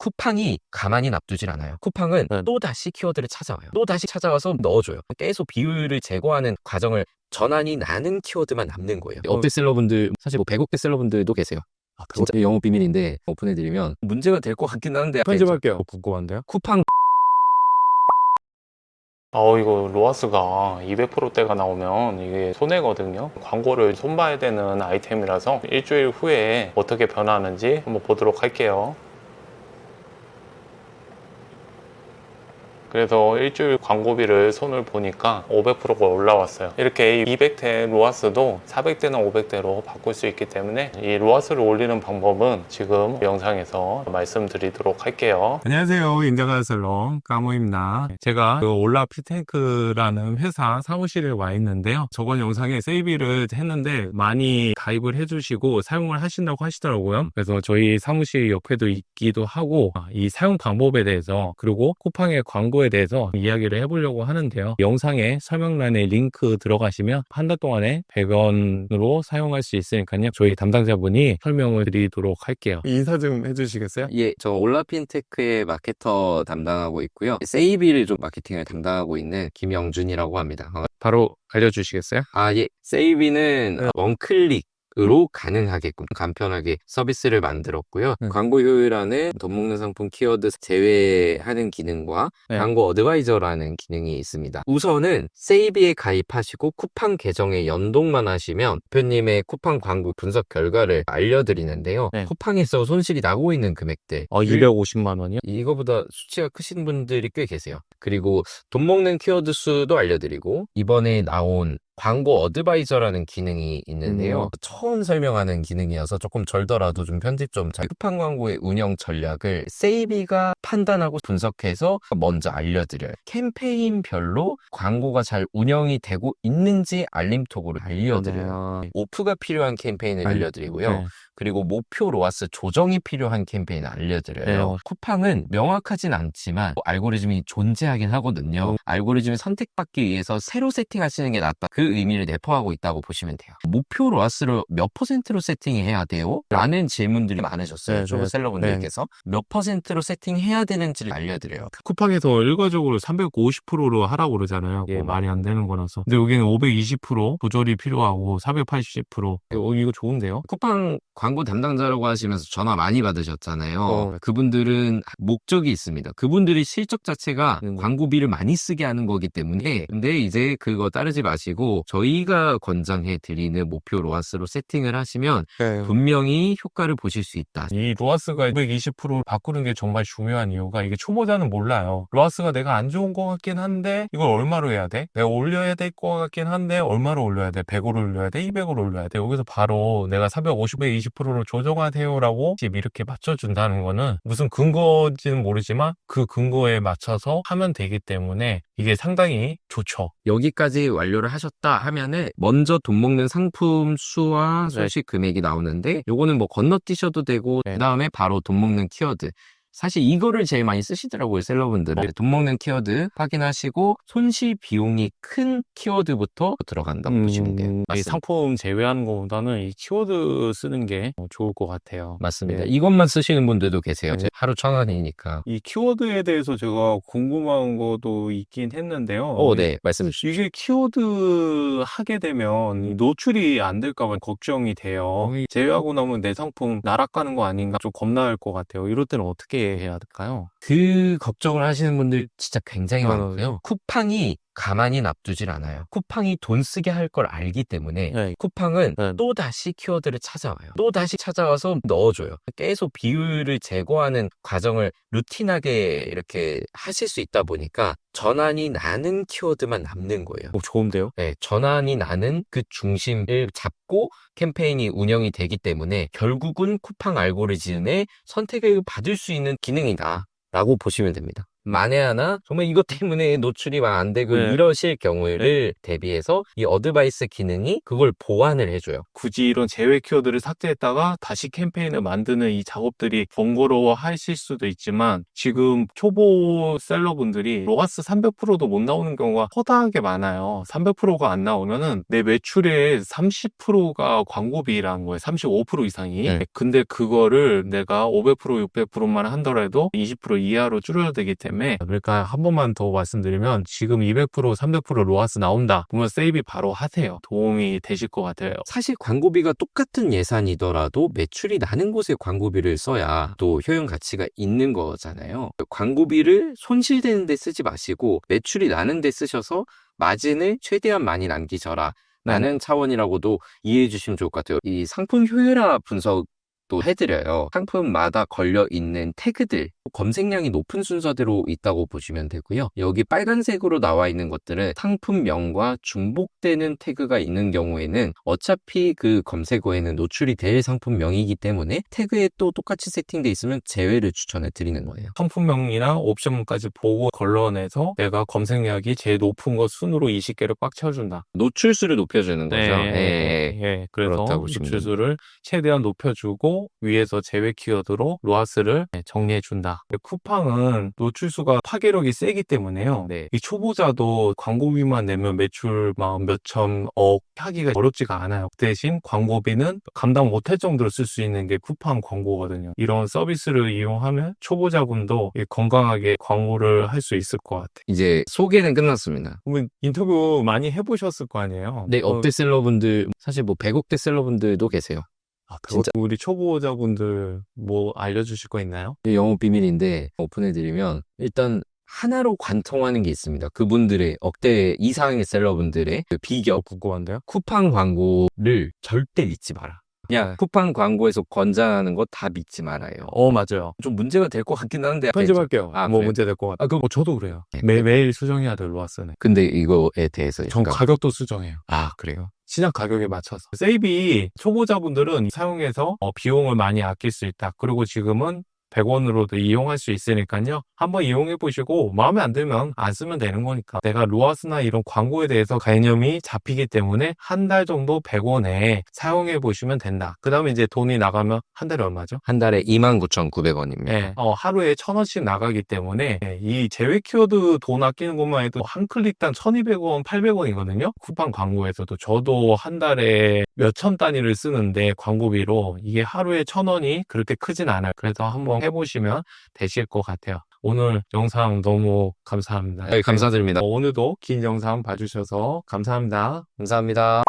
쿠팡이 가만히 놔두질 않아요. 쿠팡은 네. 또다시 키워드를 찾아와요. 또다시 찾아와서 넣어줘요. 계속 비율을 제거하는 과정을 전환이 나는 키워드만 남는 거예요. 어. 업데셀러분들, 사실 뭐 100억 대셀러분들도 계세요. 아, 진짜 영업 비밀인데 오픈해드리면 문제가 될 것 같긴 한데 편집할게요. 궁금한데요? 쿠팡 어, 이거 로아스가 200%대가 나오면 이게 손해거든요. 광고를 손봐야 되는 아이템이라서 일주일 후에 어떻게 변하는지 한번 보도록 할게요. 그래서 일주일 광고비를 손을 보니까 500%가 올라왔어요. 이렇게 200대 로아스도 400대나 500대로 바꿀 수 있기 때문에 이 로아스를 올리는 방법은 지금 영상에서 말씀드리도록 할게요. 안녕하세요. 인자가 살롱 까모입니다. 제가 그 올라 피테크라는 회사 사무실에 와 있는데요. 저번 영상에 세이비를 했는데 많이 가입을 해주시고 사용을 하신다고 하시더라고요. 그래서 저희 사무실 옆에도 있기도 하고 아, 이 사용 방법에 대해서 그리고 쿠팡의 광고 에 대해서 이야기를 해보려고 하는데요. 영상에 설명란에 링크 들어가시면 한 달 동안에 100원으로 사용할 수 있으니까요. 저희 담당자분이 설명을 드리도록 할게요. 인사 좀 해주시겠어요? 예, 저 올라핀테크의 마케터 담당하고 있고요. 세이비를 좀 마케팅을 담당하고 있는 김영준이라고 합니다. 어, 바로 알려주시겠어요? 아, 예. 세이비는 네. 원클릭 으로 가능하게끔 간편하게 서비스를 만들었고요. 네. 광고 효율 안에 돈 먹는 상품 키워드 제외하는 기능과 네. 광고 어드바이저라는 기능이 있습니다. 우선은 세이비에 가입하시고 쿠팡 계정에 연동만 하시면 대표님의 쿠팡 광고 분석 결과를 알려드리는데요. 네. 쿠팡에서 손실이 나고 있는 금액들 어, 250만 원이요? 이거보다 수치가 크신 분들이 꽤 계세요. 그리고 돈 먹는 키워드 수도 알려드리고 이번에 나온 광고 어드바이저라는 기능이 있는데요. 음. 처음 설명하는 기능이어서 조금 절더라도 좀 편집 좀 잘. 쿠팡 광고의 운영 전략을 세이비가 판단하고 분석해서 먼저 알려드려요. 캠페인별로 광고가 잘 운영이 되고 있는지 알림톡으로 알려드려요. 오프가 필요한 캠페인을 알려- 알려드리고요. 네. 그리고 목표 로아스 조정이 필요한 캠페인 알려드려요. 네, 어. 쿠팡은 명확하진 않지만 뭐 알고리즘이 존재하긴 하거든요. 음. 알고리즘을 선택받기 위해서 새로 세팅하시는 게 낫다. 그 의미를 내포하고 있다고 보시면 돼요. 목표 로아스를 몇 퍼센트로 세팅해야 돼요? 라는 질문들이 많으셨어요. 네, 초보 네, 셀러분들께서 몇 퍼센트로 세팅해야 되는지를 알려드려요. 쿠팡에서 일괄적으로 350%로 하라고 그러잖아요. 예, 뭐 말이 안 되는 거라서. 근데 여기는 520% 조절이 필요하고 480%. 어, 이거 좋은데요? 쿠팡 광고 담당자라고 하시면서 전화 많이 받으셨잖아요. 어. 그분들은 목적이 있습니다. 그분들이 실적 자체가 음. 광고비를 많이 쓰게 하는 거기 때문에 근데 이제 그거 따르지 마시고 저희가 권장해 드리는 목표 로아스로 세팅을 하시면 분명히 효과를 보실 수 있다. 이 로아스가 220% 바꾸는 게 정말 중요한 이유가 이게 초보자는 몰라요. 로아스가 내가 안 좋은 것 같긴 한데 이걸 얼마로 해야 돼? 내가 올려야 될 것 같긴 한데 얼마로 올려야 돼? 100으로 올려야 돼? 200으로 올려야 돼? 여기서 바로 내가 450에 20%로 조정하세요라고 지금 이렇게 맞춰준다는 거는 무슨 근거인지는 모르지만 그 근거에 맞춰서 하면 되기 때문에 이게 상당히 좋죠. 여기까지 완료를 하셨다 하면은 먼저 돈 먹는 상품 수와 네. 손실 금액이 나오는데 요거는 뭐 건너뛰셔도 되고 네. 그다음에 바로 돈 먹는 키워드 사실 이거를 제일 많이 쓰시더라고요 셀러분들은 어. 돈 먹는 키워드 확인하시고 손실 비용이 큰 키워드부터 들어간다고 보시면 돼요 음, 이 맞습니다. 상품 제외하는 것보다는 이 키워드 쓰는 게 어, 좋을 것 같아요. 맞습니다 네. 이것만 쓰시는 분들도 계세요 네. 하루 천 원이니까 이 키워드에 대해서 제가 궁금한 것도 있긴 했는데요. 오네 말씀해 주시죠 이게 키워드 하게 되면 이 노출이 안 될까봐 걱정이 돼요. 제외하고 나면 내 상품 날아가는 거 아닌가 좀 겁날 것 같아요. 이럴 때는 어떻게 해야 될까요? 그 걱정을 하시는 분들 진짜 굉장히 어, 많고요. 쿠팡이 가만히 놔두질 않아요. 쿠팡이 돈 쓰게 할 걸 알기 때문에 네. 쿠팡은 네. 또 다시 키워드를 찾아와요. 또 다시 찾아와서 넣어줘요. 계속 비율을 제거하는 과정을 루틴하게 이렇게 하실 수 있다 보니까 전환이 나는 키워드만 남는 거예요. 오, 좋은데요? 네, 전환이 나는 그 중심을 잡고 캠페인이 운영이 되기 때문에 결국은 쿠팡 알고리즘의 선택을 받을 수 있는 기능이다. 라고 보시면 됩니다. 만에 하나 정말 이것 때문에 노출이 막 안 되고 네. 이러실 경우를 대비해서 이 어드바이스 기능이 그걸 보완을 해줘요. 굳이 이런 제외 키워드를 삭제했다가 다시 캠페인을 만드는 이 작업들이 번거로워 하실 수도 있지만 지금 초보 셀러분들이 로가스 300%도 못 나오는 경우가 허다하게 많아요. 300%가 안 나오면은 내 매출의 30%가 광고비라는 거예요. 35% 이상이. 네. 근데 그거를 내가 500% 600%만 한더라도 20% 이하로 줄여야 되기 때문에 그러니까 한 번만 더 말씀드리면 지금 200% 300% 로아스 나온다. 그러면 세이비 바로 하세요. 도움이 되실 것 같아요. 사실 광고비가 똑같은 예산이더라도 매출이 나는 곳에 광고비를 써야 또 효용 가치가 있는 거잖아요. 광고비를 손실되는 데 쓰지 마시고 매출이 나는 데 쓰셔서 마진을 최대한 많이 남기셔라. 라는 차원이라고도 이해해 주시면 좋을 것 같아요. 이 상품 효율화 분석 도 해드려요. 상품마다 걸려 있는 태그들, 검색량이 높은 순서대로 있다고 보시면 되고요. 여기 빨간색으로 나와 있는 것들은 상품명과 중복되는 태그가 있는 경우에는 어차피 그 검색어에는 노출이 될 상품명이기 때문에 태그에 또 똑같이 세팅돼 있으면 제외를 추천해 드리는 거예요. 상품명이나 옵션까지 보고 걸러내서 내가 검색량이 제일 높은 거 순으로 20개를 꽉 채워준다. 노출수를 높여주는 거죠. 예, 예. 예, 그래서 그렇다고 보시면 노출수를 최대한 높여주고 위에서 제외 키워드로 로아스를 네, 정리해 준다. 쿠팡은 노출수가 파괴력이 세기 때문에요. 네. 이 초보자도 광고비만 내면 매출 막 몇천억 하기가 어렵지가 않아요. 그 대신 광고비는 감당 못할 정도로 쓸 수 있는 게 쿠팡 광고거든요. 이런 서비스를 이용하면 초보자분도 이 건강하게 광고를 할 수 있을 것 같아요. 이제 소개는 끝났습니다. 그러면 인터뷰 많이 해보셨을 거 아니에요? 네, 어, 업데셀러분들, 사실 뭐 100억 대셀러분들도 계세요. 아, 진짜. 우리 초보자분들 뭐 알려주실 거 있나요? 이게 영업 비밀인데 오픈해드리면 일단 하나로 관통하는 게 있습니다. 그분들의 억대 이상의 셀러분들의 그 비결, 어, 궁금한데요? 쿠팡 광고를 절대 믿지 마라. 그냥 쿠팡 광고에서 권장하는 거 다 믿지 말아요. 어, 맞아요. 좀 문제가 될 것 같긴 한데 편집할게요. 아, 뭐 그래요? 문제 될 것 같아요. 아, 그럼 뭐 저도 그래요. 네, 매, 네. 매일 수정해야 될 로아스는. 근데 이거에 대해서 전 약간- 가격도 수정해요. 아 그래요? 시장 가격에 맞춰서. 세이비 초보자분들은 사용해서 어, 비용을 많이 아낄 수 있다. 그리고 지금은 100원으로도 이용할 수 있으니까요. 한번 이용해 보시고 마음에 안 들면 안 쓰면 되는 거니까. 내가 로아스나 이런 광고에 대해서 개념이 잡히기 때문에 한 달 정도 100원에 사용해 보시면 된다. 그 다음에 이제 돈이 나가면 한 달에 얼마죠? 한 달에 29,900원입니다. 네, 어, 하루에 천 원씩 나가기 때문에 네, 이 제외 키워드 돈 아끼는 것만 해도 한 클릭당 1200원, 800원이거든요. 쿠팡 광고에서도 저도 한 달에 몇천 단위를 쓰는데 광고비로 이게 하루에 천 원이 그렇게 크진 않아요. 그래서 한번 해보시면 되실 것 같아요. 오늘 영상 너무 감사합니다. 네, 감사드립니다. 어, 오늘도 긴 영상 봐주셔서 감사합니다. 감사합니다.